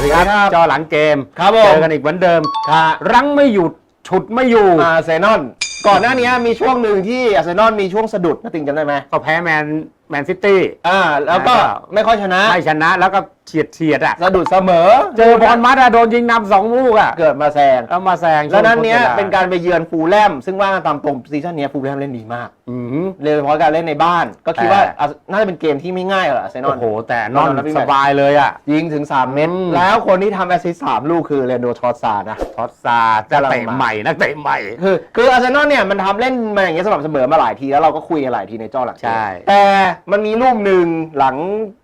วัสดีครับสวัสดีครับจอหลังเกมครับผมเจอกันอีกเหมือนเดิมครับรั้งไม่หยุดฉุดไม่อยู่อาร์เซนอลก่อนหน้านี้มีช่วงหนึ่งที่อาร์เซนอลมีช่วงสะดุดนะติงจำได้ไหมก็แพ้แมน แมนซิตี้ อ่า แล้วก็แล้วก็ ไม่ค่อยชนะไม่ชนะแล้วก็เฉียดเฉียดๆอะ สะดุดเสมอเจอบอลมัดอะโดนยิงนำสองลูกอะเกิดมาแซง แล้วมาแซงแล้วนั้นเนี้ยช่วงทดวลเป็นการไปเยือนฟูลแลมซึ่งว่ากันตามตรงซีซั่นเนี้ยฟูลแลมเล่นดีมากอือหือโดยเฉพาะการเล่นในบ้าน ก็คิดแต่ว่าอะน่าจะเป็นเกมที่ไม่ง่ายหรอกอาร์เซนอโอ้ล โห แต่นอนนอนนะพี่แมสทบายเลยอะ ยิงถึง 3 เม็ดอืม แล้วคนที่ทำแอสซิสต์สามลูกคือเรนโดทรอสซาร์ดนะ ทอตซาร์จะเตะกำลังมาใหม่นักเตะใหม่ คือคืออาร์เซนอลเนี่ยมันทำเล่นมาอย่างเงี้ยสม่ำเสมอมาหลายทีแล้วเราก็คุยกันหลายทีในจอหลังเกมใช่ แต่มันมีรูปหนึ่งหลัง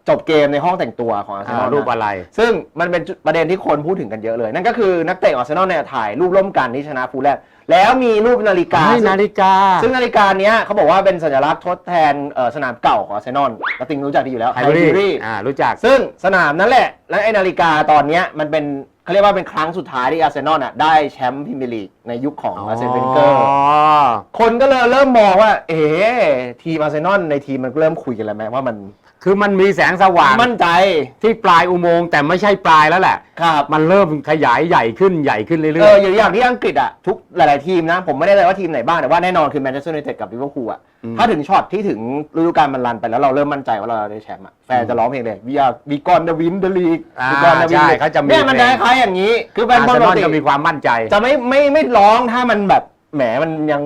จบเกมในห้องแต่งตัวของอาร์เซนออ่าลรูปอะไร ซึ่งมันเป็นจุดประเด็นที่คนพูดถึงกันเยอะเลย นั่นก็คือนักเตะของอาร์เซนอลเนี่ยถ่ายรูปร่วมกันที่ชนะฟูลแลมแล้วมีรูปนาฬิกา ให้ซึ่งนาฬิกา ซึ่งนาฬิกาเนี้ยเขาบอกว่าเป็นสัญลักษณ์ทดแทนเอ่อสนามเก่าของอาร์เซนอลแล้วติงรู้จักดีอยู่แล้ว ไฮบรี Highbury อ่า รู้จัก ซึ่งสนามนั่นแหละ และไอ้นาฬิกาตอนเนี้ยมันเป็น เขาเรียกว่าเป็นครั้งสุดท้ายที่อาร์เซนอลน่ะได้แชมป์พรีเมียร์ลีกในยุคของอาร์เซนเวนเกอร์ คนก็เลยเริ่มมองว่า เอ๋ทีมอาร์เซนอลในทีมมันก็เริ่มคุยกันแล้วไหมว่ามันคือมันมีแสงสว่างมั่นใจที่ปลายอุโมงค์แต่ไม่ใช่ปลายแล้วแหละครับมันเริ่มขยายใหญ่ขึ้นใหญ่ขึ้นเรื่เอออยอย่างที่อังกฤษอะทุกหลายๆทีมนะ ผมไม่แน่ใจว่าทีมไหนบ้างแต่ว่าแน่นอนคือแมนเชสเตอร์ยูไนเต็ดกับลิเวอร์พูลอะอืมถ้าถึงช็อตที่ถึงฤดูกาลมันรันไปแล้วเราเริ่มมั่นใจว่าเราได้แชมป์อะแฟนจะร้องเพลงเลยวีอาวีกอนเดวินเดลีกอ่าวีกอนเดวินใช่เขาจะมีเนี่ยมันเพลงคล้ายๆอย่างนี้ คือๆเป็นอาร์บอเซลนปอกลติจะมีความมั่นใจ จะไม่ไม่ไม่ร้องถ้ามันแบบแหมมันยัง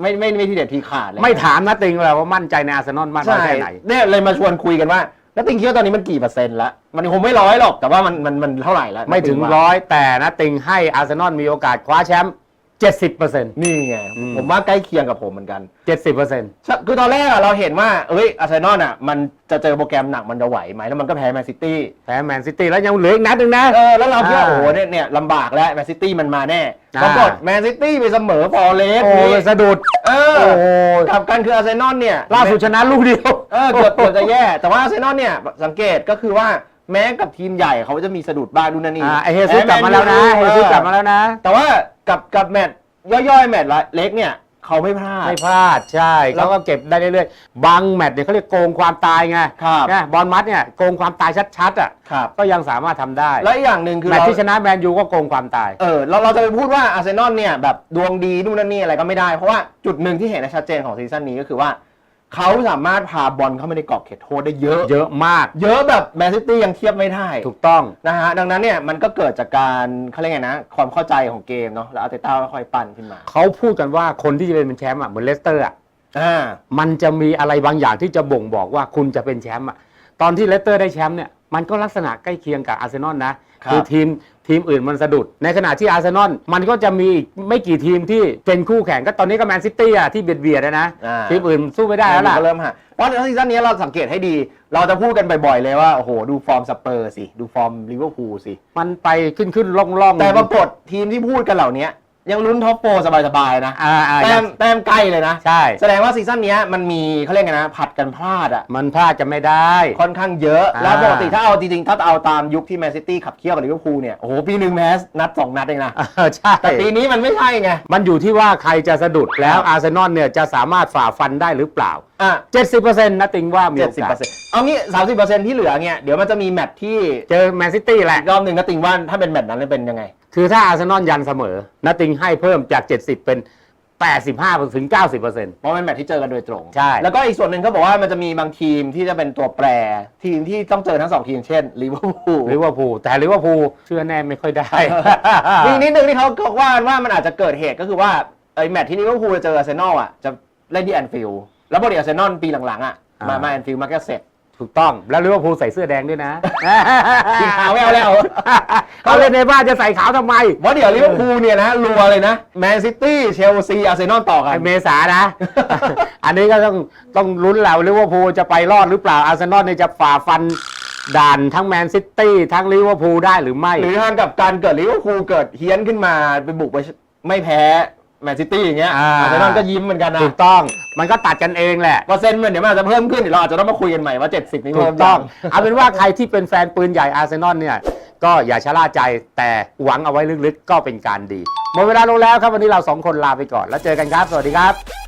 ไม่ไม่ไม่ทีเด็ดทีขาดเลยไม่ถามนะติงเลยว่ามั่นใจในอาร์เซนอลมากน้อยใช่แค่ไหน เนี่ยเลยมาชวนคุยกันว่า แล้วติงคิดว่าตอนนี้มันกี่เปอร์เซ็นต์ละมันคงไม่ร้อยหรอกแต่ว่ามันมันมันเท่าไหร่แล้วไม่ถึงว่าร้อยแต่นะติงให้อาร์เซนอลมีโอกาสคว้าแชมป์ 70%นี่ไงอืมผมว่าใกล้เคียงกับผมเหมือนกัน70%ใช่คือตอนแรกอะเราเห็นว่า เอ้ยอาร์เซนอลอะมันจะเจอโปรแกรมหนักมันจะไหวไหมแล้วมันก็แพ้แมนซิตี้แพ้แมนซิตี้แล้วยังเหลืออีกนัดหนึ่งนะ เออแล้วเราคิดว่าอ่าโอ้โหเนี่ยเนี่ยลำบากแล้วแมนซิตี้มันมาแน่อ่าปรากฏแมนซิตี้ไปเสมอฟอร์เรสโอ้ยสะดุดเออโอ้โหกลับกันคืออาร์เซนอลเนี่ยล่าสุดชนะลูกเดียวเออเกือบเกือบจะแย่ แต่ว่าอาร์เซนอลเนี่ยสังเกตก็คือว่าแม้กับทีมใหญ่เขาจะมีสะดุดบ้างดูนนนี่อ่าไอเฮซุสกลับมาแล้วนะเฮซุสกลับมาแล้วนะ แต่ว่า กับกับแมตช์ย่อยๆ แมตช์เล็กเนี่ย เขาไม่พลาด ไม่พลาดใช่แล้วเขาก็เก็บได้เรื่อยๆบางแมตช์เนี่ยเขาเรียกโกงความตายไงครับ นะบอลมัดเนี่ยโกงความตายชัดๆอะครับ ก็ยังสามารถทำได้และอีกอย่างหนึ่งคือแมตช์เราที่ชนะแมนยูก็โกงความตาย เออเราเราจะไปพูดว่าอาร์เซนอลเนี่ยแบบดวงดีนู่นนั่นนี่อะไรก็ไม่ได้ เพราะว่าจุดหนึ่งที่เห็นได้ชัดเจนของซีซั่นนี้ก็คือว่า เขาสามารถพาบอลเข้ามาในกรอบเขตโทษได้เยอะ เยอะมาก เยอะแบบแมนซิตี้ยังเทียบไม่ได้ถูกต้องนะฮะดังนั้นเนี่ยมันก็เกิดจากการเขาเรียกไงนะ ความเข้าใจของเกมเนาะแล้วอาร์เตต้าค่อยๆปั้นขึ้นมาเขาพูดกันว่าคนที่จะเป็นแชมป์อะเหมือนเลสเตอร์อะอ่ามันจะมีอะไรบางอย่างที่จะบ่งบอกว่าคุณจะเป็นแชมป์อะตอนที่เลสเตอร์ได้แชมป์เนี่ย มันก็ลักษณะใกล้เคียงกับอาร์เซนอลนะ ครับ คือทีมทีมอื่นมันสะดุด ในขณะที่อาร์เซนอลมันก็จะมีอีกไม่กี่ทีมที่เป็นคู่แข่งก็ตอนนี้ก็แมนซิตี้อะที่เบียดเบียดๆอะนะอ่า ทีมอื่นสู้ไม่ได้แล้วล่ะ ก็เริ่มฮะเพราะซีซั่นนี้เราสังเกตให้ดี เราจะพูดกันบ่อยๆเลยว่า โอ้โห ดูฟอร์มสเปอร์สิ ดูฟอร์มลิเวอร์พูลสิ มันไปขึ้นขึ้นล่องล่องๆแต่ปรากฏทีมที่พูดกันเหล่านี้ ยังลุ้นท็อปโฟร์สบายๆนะอ่าอ่าแต้ยัมงแต้มใกล้เลยนะ ใช่ แสดงว่าซีซั่นนี้มันมีเขาเรียกไงนะ ผัดกันพลาดอะ มันพลาดจะไม่ได้ ค่อนข้างเยอะ อ่า แล้วปกติถ้าเอาจริงๆ ถ้าเอาตามยุคที่แมนซิตี้ขับเคี่ยวกับลิเวอร์พูลเนี่ย โอ้โห ปีหนึ่งแมสนัดสองนัดเองนะ เออใช่ แต่ปีนี้มันไม่ใช่ไง มันอยู่ที่ว่าใครจะสะดุดแล้วครับอาร์เซนอลเนี่ยจะสามารถฝ่าฟันได้หรือเปล่า อะ70%นะติงว่ามีเจ็โอดสิบกาเปอสร์เซ็นต์เอางี้สามสิบเปอร์เซ็นต์ที่เหลือเนี่ย เดี๋ยวมันจะมีแมตช์ที่เจอแมนซิตี้แหละอีกรอบหนึ่งนะติงว่าถ้าเป็นแมตช์นั้นจะเป็นยังไง คือถ้าอาร์เซนอลยันเสมอนาติงให้เพิ่มจาก 70 เป็น 85ถึง90%เพราะมันแมตช์ที่เจอกันโดยตรงใช่ แล้วก็อีกส่วนหนึ่งเขาบอกว่ามันจะมีบางทีมที่จะเป็นตัวแปร ทีมที่ต้องเจอทั้งสองทีมเช่นลิเวอร์พูลลิเวอร์พูลแต่ลิเวอร์พูลเชื่อแน่ไม่ค่อยได้ มีนิดนึงที่เขาเขาว่ากันว่ามันอาจจะเกิดเหตุก็คือว่าไอ้แมตช์ที่ลิเวอร์พูลจะเจออาร์เซนอลอะจะเล่นที่แอนฟิลด์แล้วปกติอาร์เซนอลปีหลังๆอะมาอ่ามมาแอนฟิลด์มาแค่เสร็จ ถูกต้องแล้วลิเวอร์พูลใส่เสื้อแดงด้วยนะ สีขาวไม่เอาแล้ว เขาเล่นในบ้านจะใส่ขาวทำไมเพราะเดี๋ยวลิเวอร์พูลเนี่ยนะรัวเลยนะแมนซิตี้เชลซีอาร์เซนอลต่อกันไอเมษานะ อันนี้ก็ต้องต้องลุ้นแล้วลิเวอร์พูลจะไปรอดหรือเปล่าอาร์เซนอลเนี่ยจะฝ่าฟันด่านทั้งแมนซิตี้ทั้งลิเวอร์พูลได้หรือไม่ หรือทางกับการเกิดลิเวอร์พูลเกิดเฮี้ยนขึ้นมาไปบุกไปไม่แพ้ แมนซิตี้อย่างเงี้ยอ่า อาร์เซนอลก็ยิ้มเหมือนกันนะถูกต้องมันก็ตัดกันเองแหละ เปอร์เซ็นต์มันเดี๋ยวมันอาจจะเพิ่มขึ้นเดี๋ยวเราอาจจะต้องมาคุยกันใหม่ว่า 70นี่ถูเพิ่กมต้อง ยังเอาเป็นว่าใครที่เป็นแฟนปืนใหญ่อาร์เซนอลเนี่ย ก็อย่าชะล่าใจแต่หวังเอาไว้ลึกๆ ก็เป็นการดี หมดเวลาลงแล้วครับวันนี้เราสองคนลาไปก่อน แล้วเจอกันครับ สวัสดีครับ